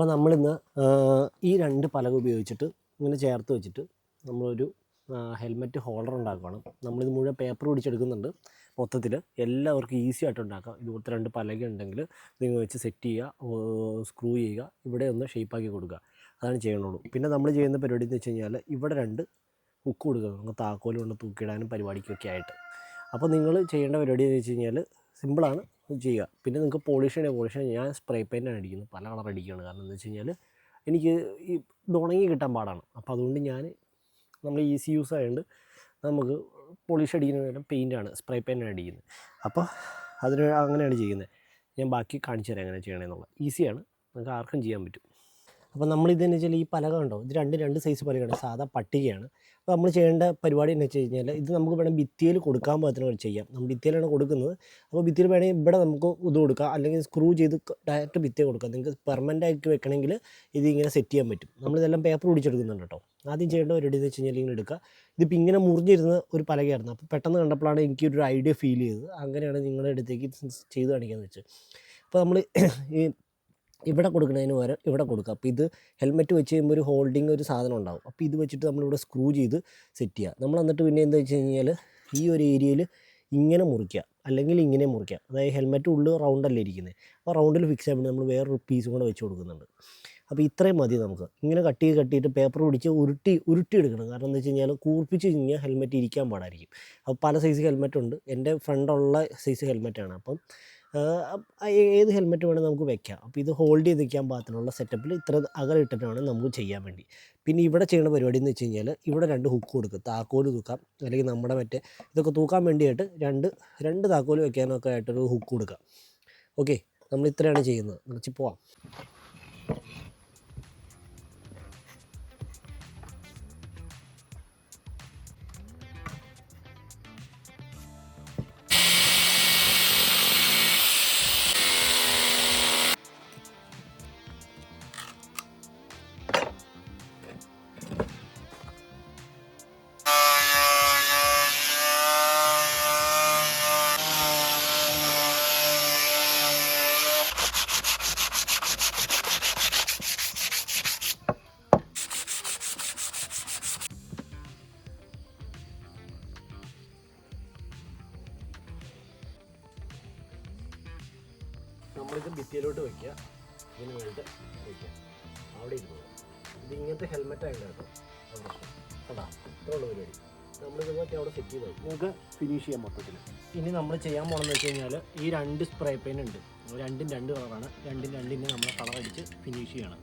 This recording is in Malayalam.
അപ്പോൾ നമ്മളിന്ന് ഈ രണ്ട് പലക ഉപയോഗിച്ചിട്ട് ഇങ്ങനെ ചേർത്ത് വെച്ചിട്ട് നമ്മളൊരു ഹെൽമെറ്റ് ഹോൾഡർ ഉണ്ടാക്കുകയാണ് നമ്മളിത് മുഴുവൻ പേപ്പർ പിടിച്ചെടുക്കുന്നുണ്ട്. മൊത്തത്തിൽ എല്ലാവർക്കും ഈസി ആയിട്ട് ഉണ്ടാക്കാം. ഇതുപോലത്തെ രണ്ട് പലക ഉണ്ടെങ്കിൽ നിങ്ങൾ വെച്ച് സെറ്റ് ചെയ്യുക സ്ക്രൂ ചെയ്യുക ഇവിടെ ഒന്ന് ഷേപ്പാക്കി കൊടുക്കുക. അതാണ് ചെയ്യണുള്ളൂ. പിന്നെ നമ്മൾ ചെയ്യുന്ന പരിപാടി എന്ന് വെച്ച് കഴിഞ്ഞാൽ ഇവിടെ രണ്ട് ഹുക്ക് കൊടുക്കുക നമുക്ക് താക്കോൽ കൊണ്ട് തൂക്കിയിടാനും പരിപാടിക്കൊക്കെ ആയിട്ട്. അപ്പോൾ നിങ്ങൾ ചെയ്യേണ്ട പരിപാടി എന്ന് വെച്ച് കഴിഞ്ഞാൽ സിമ്പിളാണ് ചെയ്യുക. പിന്നെ നിങ്ങൾക്ക് പോളിഷ് ചെയ്യണേ പോളിഷ് ഞാൻ സ്പ്രേ പെയിന്റാണ് അടിക്കുന്നത്. പല കളർ അടിക്കുകയാണ്. കാരണം എന്താ വെച്ച് കഴിഞ്ഞാൽ എനിക്ക് ഈ ഉണങ്ങി കിട്ടാൻ പാടാണ്. അപ്പോൾ അതുകൊണ്ട് ഞാൻ നമ്മൾ ഈസി യൂസ് ആയതുകൊണ്ട് നമുക്ക് പോളിഷ് അടിക്കുന്ന നേരം പെയിന്റാണ് സ്പ്രേ പെയിന്റാണ് അടിക്കുന്നത്. അപ്പോൾ അതിന് അങ്ങനെയാണ് ചെയ്യുന്നത്. ഞാൻ ബാക്കി കാണിച്ചു തരാം എങ്ങനെ ചെയ്യണമെന്നുള്ളത് ഈസിയാണ് നിങ്ങൾക്ക് ആർക്കും ചെയ്യാൻ പറ്റും. അപ്പോൾ നമ്മൾ ഇതെന്ന് വെച്ചാൽ ഈ പലക ഉണ്ടോ ഇത് രണ്ട് രണ്ട് സൈസ് പലകയാണ്. സാധാ പട്ടികയാണ്. അപ്പോൾ നമ്മൾ ചെയ്യേണ്ട പരിപാടി എന്ന് വെച്ച് കഴിഞ്ഞാൽ ഇത് നമുക്ക് വേണം ഭിത്തിയിൽ കൊടുക്കാൻ പാകത്തിന് ചെയ്യാം. നമ്മൾ ഭിത്തിയിലാണ് കൊടുക്കുന്നത്. അപ്പോൾ ഭിത്തിയിൽ വേണമെങ്കിൽ ഇവിടെ നമുക്ക് ഇത് കൊടുക്കാം. അല്ലെങ്കിൽ സ്ക്രൂ ചെയ്ത് ഡയറക്റ്റ് ഭിത്തിയെ കൊടുക്കാം നിങ്ങൾക്ക് പെർമനന്റ് ആക്കി വെക്കണമെങ്കിൽ ഇത് ഇങ്ങനെ സെറ്റ് ചെയ്യാൻ പറ്റും. നമ്മളിതെല്ലാം പേപ്പർ പിടിച്ചെടുക്കുന്നുണ്ട് കേട്ടോ. ആദ്യം ചെയ്യേണ്ട ഒരു എന്ന് വെച്ച് കഴിഞ്ഞാൽ ഇങ്ങനെ എടുക്കുക. ഇതിപ്പോൾ ഇങ്ങനെ മുറിഞ്ഞിരുന്ന ഒരു പലകയായിരുന്നു. അപ്പോൾ പെട്ടെന്ന് കണ്ടപ്പോഴാണ് എനിക്ക് ഒരു ഐഡിയ ഫീൽ ചെയ്തത്. അങ്ങനെയാണ് നിങ്ങളുടെ അടുത്തേക്ക് ചെയ്ത് കാണിക്കാമെന്ന് വെച്ച് അപ്പോൾ നമ്മൾ ഈ ഇവിടെ കൊടുക്കുന്നതിന് പകരം ഇവിടെ കൊടുക്കുക. അപ്പോൾ ഇത് ഹെൽമെറ്റ് വെച്ച് കഴിയുമ്പോൾ ഒരു ഹോൾഡിങ് ഒരു സാധനം ഉണ്ടാവും. അപ്പോൾ ഇത് വെച്ചിട്ട് നമ്മളിവിടെ സ്ക്രൂ ചെയ്ത് സെറ്റ് ചെയ്യുക. നമ്മൾ എന്നിട്ട് പിന്നെ എന്താ വെച്ച് കഴിഞ്ഞാൽ ഈ ഒരു ഏരിയയിൽ ഇങ്ങനെ മുറിക്കുക. അല്ലെങ്കിൽ ഇങ്ങനെ മുറിക്കുക. അതായത് ഹെൽമെറ്റ് ഉള്ളിൽ റൗണ്ടല്ലേ ഇരിക്കുന്നത്. അപ്പോൾ റൗണ്ടിൽ ഫിക്സ് ചെയ്യാൻ വേണ്ടി നമ്മൾ വേറൊരു പീസ് കൂടെ വെച്ച് കൊടുക്കുന്നുണ്ട്. അപ്പോൾ ഇത്രയും മതി നമുക്ക്. ഇങ്ങനെ കട്ട് ചെയ്ത് പേപ്പർ പിടിച്ച് ഉരുട്ടി ഉരുട്ടി എടുക്കണം. കാരണം എന്താ വെച്ച് കഴിഞ്ഞാൽ കൂർപ്പിച്ച് കഴിഞ്ഞാൽ ഹെൽമെറ്റ് ഇരിക്കാൻ പാടായിരിക്കും. അപ്പോൾ പല സൈസ് ഹെൽമെറ്റ് ഉണ്ട്. എന്റെ ഫ്രണ്ടുള്ള സൈസ് ഹെൽമെറ്റാണ് അപ്പം ഏത് ഹെൽമെറ്റ് വേണമെങ്കിൽ നമുക്ക് വെക്കാം. അപ്പോൾ ഇത് ഹോൾഡ് ചെയ്ത് നിൽക്കാൻ പാകത്തിനുള്ള സെറ്റപ്പിൽ ഇത്ര അകലം വേണം നമുക്ക് ചെയ്യാൻ വേണ്ടി. പിന്നെ ഇവിടെ ചെയ്യുന്ന പരിപാടി എന്ന് വെച്ച് കഴിഞ്ഞാൽ ഇവിടെ രണ്ട് ഹുക്ക് കൊടുക്കുക താക്കോൽ തൂക്കാം. അല്ലെങ്കിൽ നമ്മുടെ മറ്റേ ഇതൊക്കെ തൂക്കാൻ വേണ്ടിയിട്ട് രണ്ട് രണ്ട് താക്കോൽ വെക്കാനൊക്കെ ആയിട്ടൊരു ഹുക്ക് കൊടുക്കാം. ഓക്കെ നമ്മൾ ഇത്രയാണ് ചെയ്യുന്നത്. കുറച്ച് പോവാം. നമ്മളിത് ഭിത്തിയിലോട്ട് വെക്കുക. ഇതിന് വേണ്ടിയിട്ട് വെക്കുക. അവിടെ ഇരുന്നു ഇത് ഇങ്ങനത്തെ ഹെൽമെറ്റ് ആയിട്ട് കേട്ടോ. അതാ ഇത്രയുള്ള പരിപാടി. നമ്മളിത് മറ്റേ അവിടെ സെറ്റ് ചെയ്ത് നമുക്ക് ഫിനിഷ് ചെയ്യാൻ മൊത്തത്തിൽ ഇനി നമ്മൾ ചെയ്യാൻ പോകണമെന്ന് വെച്ച് കഴിഞ്ഞാൽ ഈ രണ്ട് സ്പ്രേ പെയിൻ ഉണ്ട്. രണ്ടും രണ്ട് കളറാണ് രണ്ടും രണ്ടിന് നമ്മൾ കളർ അടിച്ച് ഫിനിഷ് ചെയ്യണം.